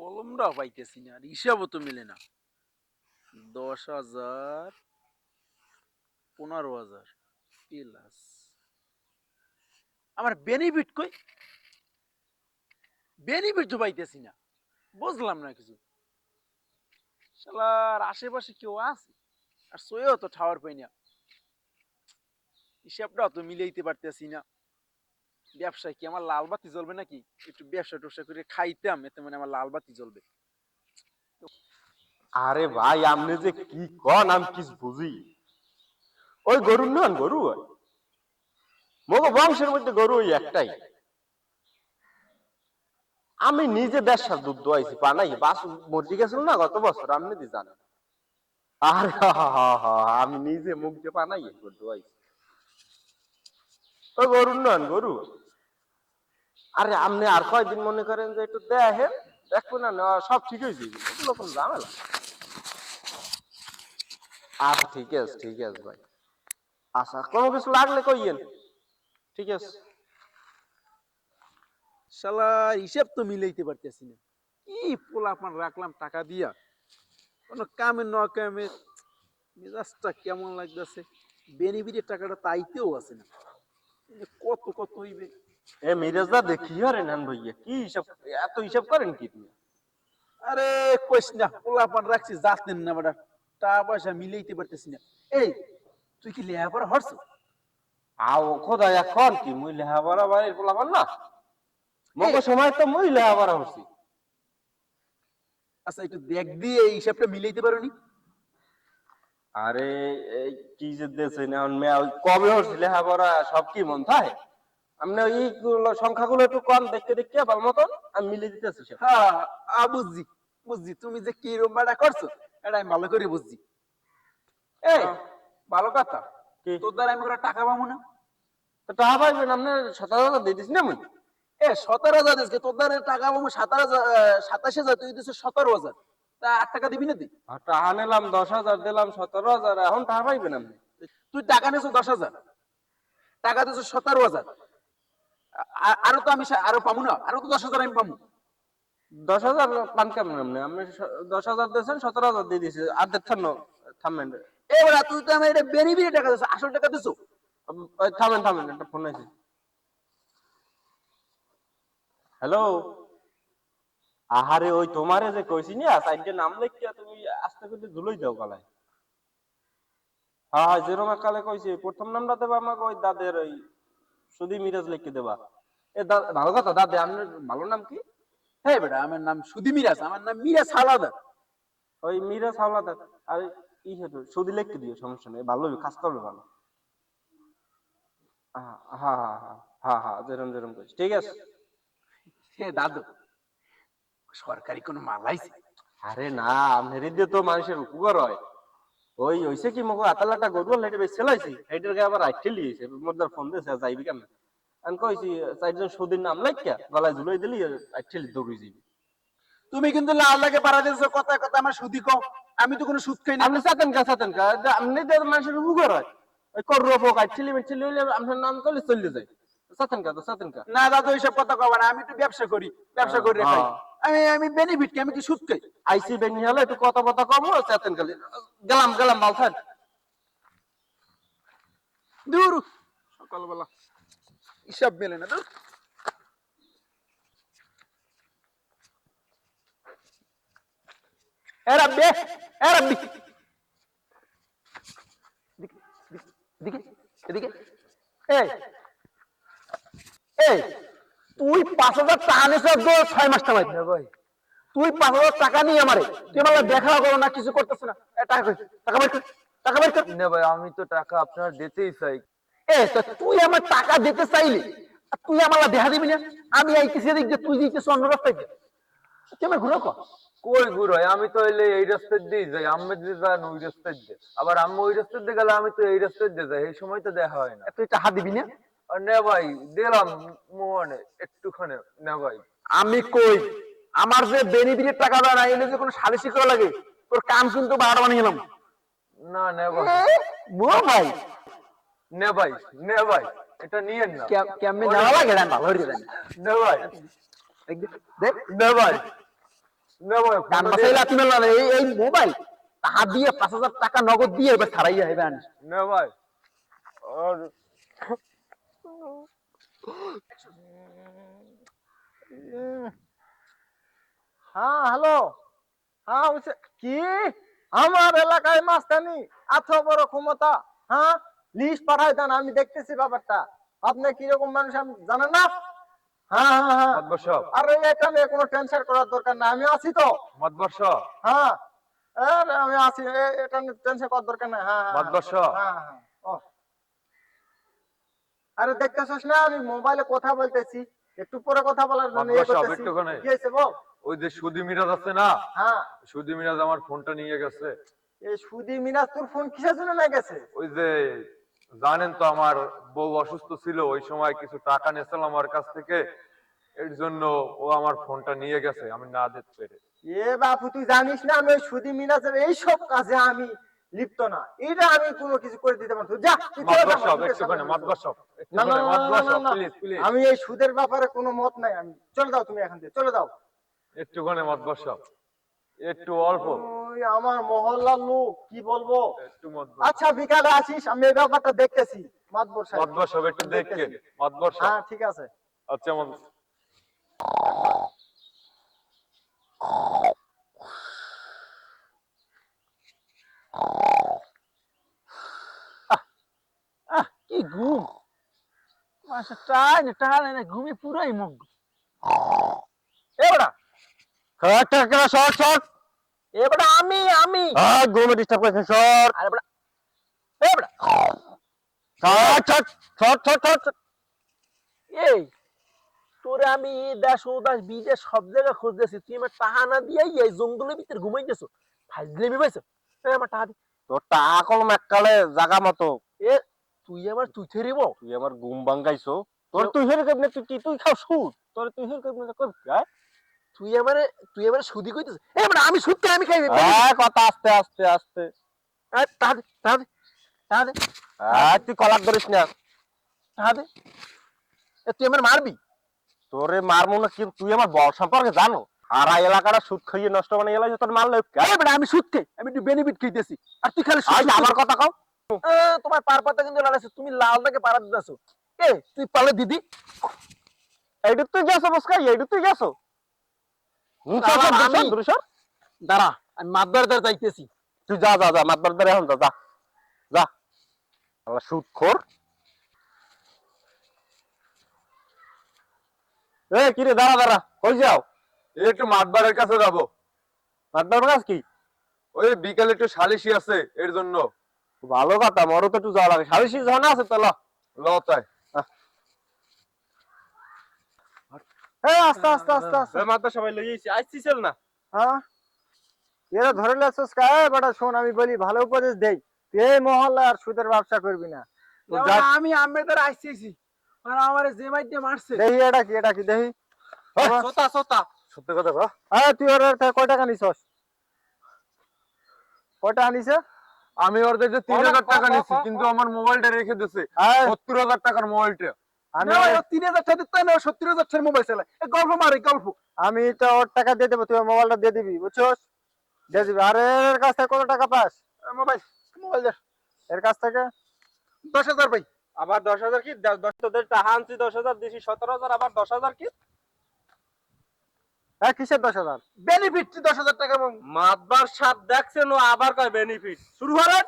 কলমটাও পাইতেছি না আর হিসাবও তো মিলে না। দশ হাজার, পনেরো হাজার প্লাস আমার বেনিফিট কই? বেনিফিট তো পাইতেছি না। বুঝলাম না কিছু। শালার আশেপাশে কেউ আছে? আর সইও তো ঠাওয়ার পাই না। হিসাবটাও তো মিলাইতে পারতেছি না। ব্যবসায় কি আমার লাল বাতি জ্বলবে নাকি? একটু ব্যবসা টবসা করে খাইতাম, এতে মানে আমার লাল বাতি জ্বলবে। আরে ভাই, আপনি যে কি কন, আমি কিছু বুঝি? ওই গরু নন, গরু মগ বংশের মধ্যে গরু ওই একটাই। আমি নিজে ব্যবসার দুধ দোয়াইছি পানাই বাস মর্জি গেছিল না গত বছর, আপনি দি জানেন। আরে আমি নিজে মুখ দিয়ে পানাই দোয়াইছি। ওই গরুর নন, গরু। আরে আপনি আর কয়দিন মনে করেন যে একটু দেখেন দেখবেন না সব ঠিক হয়ে যাবে এগুলো কোনো ঝামেলা। না। আচ্ছা ঠিক আছে ঠিক আছে ভাই। আচ্ছা কোনো কিছু লাগলে কইয়েন। ঠিক আছে। শালা, হিসাব তো মিলাইতে পারতেছি না। কি পোলাপান রাখলাম টাকা দিয়া। কোনো কামে, ন কামে, মেজাজটা কেমন লাগতেছে? বেনিফিটের টাকাটা তাইতেও আছে না। কত কত হইবে? এ মিরাজদা দেখি আরে নান ভাইয়া কি হিসাব এত হিসাব করেন কি তুমি আরে কইস না পোলাপান রাখছি না বেটা টাকা পয়সা মিলাইতে পারতেছি না। এই তুই কি লেহাপড়া হরছ আও খোদা এখন কি মুই বাড়ির পোলাপান না? মগ সময় তো মুই হচ্ছি আচ্ছা একটু দেখ দিয়ে এই হিসাবটা মিলাইতে পারোনি আরে এই কি যে দেশে না মেয়া কবে হচ্ছি লেহাবারা সব কি মন থাকে আপনি ওইগুলো সংখ্যাগুলো একটু কম দেখতে দেখতে ভালো মতন আমি মিলে দিতেছি হ্যাঁ বুঝছি বুঝছি। তুমি যে কি রুমবাটা করছ এটা আমি ভালো করে বুঝছি। এই ভালো কথা। তোর দ্বারা আমি টাকা পাবো না। টাকা পাইবেন আপনি সতেরো হাজার দিয়ে দিস না মুই? এ সতেরো হাজার দিচ্ছে তোর দ্বারা টাকা পাবো সাতাশ হাজার সাতাশ হাজার তুই দিচ্ছিস সতেরো হাজার। তা আট টাকা দিবি না তুই? টাকা নিলাম দশ হাজার দিলাম সতেরো হাজার এখন টাকা পাইবেন আপনি তুই টাকা নিয়েছো দশ হাজার। টাকা দিচ্ছ সতেরো হাজার। আরও তো আমি আরও পাবো না? আরও তো দশ হাজার আমি পাবো দশ হাজার পান কেমন আপনি? আপনি দশ হাজার দিয়েছেন সতেরো হাজার দিয়ে দিয়েছে। আর দেখছেন থামেন এবার তুই তো আমার এটা বেনিফিটে টাকা দিচ্ছ আসল টাকা দিচ্ছ থামেন থামেন একটা ফোন আছে হ্যালো আহারে ওই তোমারে যে কইছি না সাইডে নাম লিখিয়া তুমি আস্তে করে ধুলোই দাও গলায়। হ্যাঁ হ্যাঁ যেরকম কালে কইছি প্রথম নামটা দেবা আমাকে ওই দাদের ওই সুদি মিরাজ লিখে দেবা। এ ভালো কথা দাদে আপনার ভালো নাম কি? হ্যাঁ বেটা আমার নাম মিরাজ আমার নাম মিরাজ হালাদার ওই মিরাজ হাওলাদার আর ই হেতু সুদি লিখতে দিও সমস্যা নেই ভালো কাজ করবে ভালো। হ্যাঁ হ্যাঁ হ্যাঁ হ্যাঁ হ্যাঁ যেরম যেরম কইছি ঠিক আছে? হে দাদু সরকারি কোনো মাল আইছে? আরে না আপনার তো মানুষের উপকার হয়। ওই হইছে কি মগো আতালাটা গরু লেটে বেশ চালাইছি এইটার গায়ে আবার আইটেল লিয়েছে ফোন দিয়েছে যাইবি কেন? আমি কইছি চারজন সুদিন নাম লাইকা গলায় ঝুলাই দিলি আইটেল দৌড়ি যাবি। তুমি কিন্তু লাল লাগে পাড়া দিয়েছ কথা কথা আমার সুদি কম আমি তো কোনো সুদ খাই না আপনি চাতেন কা চাতেন কা আপনি মানুষের উপকার হয়। ওই কর রোপক আইটেলি মেটেলি হইলে আপনার নাম করলে চলে যায়। চাতেন তো চাতেন না দাদু এইসব কথা কবা না আমি একটু ব্যবসা করি ব্যবসা করি রেখাই। আমি আমি বেনিফিট কি? আমি কি সুদ খাই? আইসি বেনি হলে একটু কথা কথা কম চাতেন কালি গেলাম গেলাম মাল থাক দূর সকালবেলা। হিসাব মেলে না দূর। এ রাব্বি এ রাব্বি। দিকে এদিকে। এই এই। তুই পাঁচ হাজার টাকা তো ছয় মাস টাকা ভাই তুই পাঁচ হাজার টাকা নিয়ে আমারে তুই আমার দেখা করো না কিছু করতেছ না। টাকা টাকা বের টাকা বের না ভাই আমি তো টাকা আপনার দিতেই চাই। এ তুই আমার টাকা দিতে চাইলি তুই আমার দেখা দিবি না। আমি আইতেছি এদিক দিয়ে তুই দিতেছ অন্য রাস্তায় তুই আমার ঘুরে কর। কই গুড় আমি তো এলে এই রাস্তার দিয়ে যাই আম্মা যে যান ওই রাস্তার দিয়ে। আবার আম্মা ওই রাস্তার দিয়ে গেলে আমি তো এই রাস্তার দিয়ে যাই এই সময় তো দেখা হয় না। তুই টাকা দিবি না? নে ভাই দিলাম মোহনে একটুখানে নে ভাই। আমি কই? আমার যে বেনিফিটের টাকা দেয় না এলে যে কোনো সালিশি করা লাগে তোর কাম কিন্তু বারো বানিয়ে গেলাম না নে ভাই। মো ভাই। নে ভাই নে ভাই এটা নিয়েন না। কেমনে নেওয়া লাগে? না ভালো হয়ে নে ভাই। দেখ। নে ভাই। নে ভাই গান ফোনটা বাসাইলা দিয়ে- এই এই মোবাইল। তাহা দিয়ে পাঁচ হাজার টাকা নগদ দিয়ে এবার ছাড়াইয়া হেবেন নে ভাই। আর হ্যাঁ হ্যালো। হ্যাঁ কি? আমার এলাকায় মাস্তানি এত বড় ক্ষমতা হ্যাঁ? লিস্ট পাঠাই দেন আমি দেখতেছি ব্যাপারটা। আপনি কীরকম মানুষ আমি জানেন না? হ্যাঁ হ্যাঁ হ্যাঁ। আরে এটা নিয়ে কোনো টেনশন করার দরকার না আমি আছি তো। হ্যাঁ। আমি আছি এটা নিয়ে টেনশন করার দরকার নাই। হ্যাঁ হ্যাঁ, হ্যাঁ হ্যাঁ। আরে দেখতেছিস না আমি মোবাইলে কথা বলতেছি। একটু পরে কথা বলার জন্য ইয়ে করতেছি। কি হয়েছে বল? ওই যে সুদি মিরাজ আছে না? হ্যাঁ। সুদি মিরাজ আমার ফোনটা নিয়ে গেছে। এই সুদি মিনাজ তোর ফোন কিসের জন্য না গেছে? ওই যে জানেন তো আমার বউ অসুস্থ ছিল ওই সময় কিছু টাকা নিয়েছিল আমার কাছ থেকে। এর জন্য ও আমার ফোনটা নিয়ে গেছে আমি না দিতে পেরে। এ বাপু তুই জানিস না আমি সুদি মিনাজের এইসব কাজে আমি লিপ্ত না। এটা আমি কোনো কিছু করে দিতে যা আমি এই সুদের ব্যাপারে কোনো মত নাই। আমি চলে যাও তুমি এখান থেকে চলে যাও। একটুখানি মাতবর সাহেব একটু অল্প। আমার মহল্লার লোক কি বলব? আচ্ছা বিকালে আসিস আমি এই ব্যাপারটা দেখতেছি। মাতবর সাহেব মাতবর সাহেব একটু দেখেন মাতবর সাহেব হ্যাঁ ঠিক আছে। আচ্ছা আহ কি ঘুম মাসে টাই না টাই না ঘুমে পুরাই মগ এবড়া শর্ট শর্ট। শর্ট এবড়া আমি আমি। হ্যাঁ ঘুমে ডিস্টার্ব করছে শর্ট। আরে বড়া এবড়া short short short short short. এই তোরে আমি দেশ ও দেশ বিদেশ সব জায়গায় খুঁজতেছি। তুই আমার টাহা না দিয়ে এই জঙ্গলের ভিতরে ঘুমাই গেছো আমার টাহা দে। তোর টাকা কলম এককালে জাগা মতো। এ তুই আমার তুই থেরিব তুই আমার ঘুম ভাঙ্গাইছো তোর তুই হের কেমনে? তুই কি তুই খাও সুদ তোর তুই হের কেমনে? কর তুই আমারে তুই আমারে সুদি কইতেছ এ বড়া আমি সুদ আমি খাই হ্যাঁ, কথা আস্তে আস্তে আস্তে। টাহা দে টাহা দে টাহা দে হ্যাঁ তুই কলার ধরিস না। টাহা দে এ তুই আমার মারবি? তোরে মারমু না কি তুই আমার বল সম্পর্কে জানো? সারা এলাকাটা সুদ খাইয়ে নষ্ট মানে এলাকা তোর মারলে আমি সুদ খাই আমি একটু বেনিফিট খাইতেছি। আর তুই খালি সুদ আমার কথা কও। তোমার পার পাতা কিন্তু লাগাইছো তুমি লালটাকে পাড়া দিতেছো। এ তুই পালে দিদি এইটু তুই গেছো বসকাই এইটু তুই গেছো? দাঁড়া আমি মাদ্দার দ্বার যাইতেছি। তুই যা যা যা মাতবার ধরে এখন যা যা। যা। আল্লাহ সুদ খোর এ কি রে দাঁড়া দাঁড়া কই যাও? একটু মাতবারের কাছে যাব। মাতবার কাজ কি? ওই বিকালে একটু সালিশি আছে এর জন্য। ভালো কথা মরও তো একটু যাওয়া লাগে। সালিশি যখন আছে তো ল। লতায় এই আস্তে আস্তে আস্তে আস্তে। মাত্র সবাই লই যাইছি আইছিস না? হ্যাঁ? এরা ধরে কায় বেটা শোন আমি বলি ভালো উপদেশ দেই। তুই এই মহল্লা আর সুদের ব্যবসা করবি না। আমি আম্বেদার আইতেছি আর আমার যে মাইটে মারছে। এটা কি এটা কি দেখি সোতা সোতা। সত্যি কথা কও? হ্যাঁ তুই ওর কয় টাকা নিছস কয়টা আনিছে? আমি ওর থেকে তিন হাজার টাকা নিচ্ছি কিন্তু আমার মোবাইলটা রেখে দিছে। হ্যাঁ। সত্তর হাজার টাকার মোবাইলটা। আমি তিন হাজার টাকা দিতে না সত্তর হাজার টাকার মোবাইল চালাই গল্প মারে গল্প। আমি তো ওর টাকা দিয়ে দেবো তুই মোবাইলটা দিয়ে দিবি বুঝছস? দিয়ে দিবি। আর এর কাছ থেকে কত টাকা পাস? মোবাইল মোবাইল এর কাছ থেকে? দশ হাজার ভাই। আবার দশ হাজার কি? দশ দশ তোদের টাকা আনছি দশ হাজার দিছি সতেরো হাজার আবার দশ হাজার কি? হ্যাঁ কিসের দশ হাজার। বেনিফিট দশ হাজার টাকা মাতবার সাপ দেখছেন ও আবার কয় বেনিফিট শুরু হলে